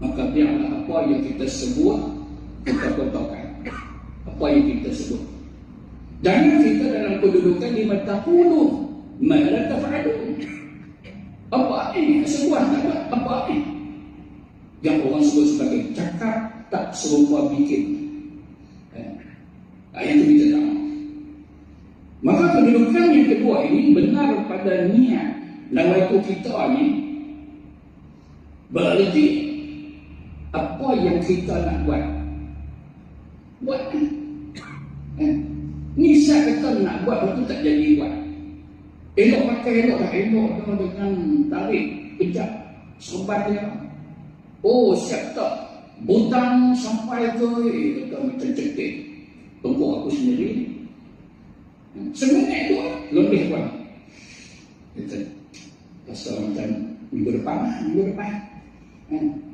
maka biarlah apa yang kita sebut kita kotorkan. Apa yang kita sebut. Jangan kita dalam kedudukan lima tahun. Malah tafadun apa ini sebuah tak ada apa ini yang orang sebut sebagai cakap tak serupa bikin. Eh, itu kita tahu maka kedudukan yang kedua ini benar pada niat. Nawaitu kita ni berarti apa yang kita nak buat. Buat eh, Nisa kata nak buat itu tak jadi buat? Elok pakai elok dah elok dah dengan tarik kejap serban dia. Oh siap tak? Butang sampai ke eh, kata macam cetek Tunggu aku sendiri. Sebenarnya itu lebih buat Kata Pasal macam minggu depan Minggu depan. Kan?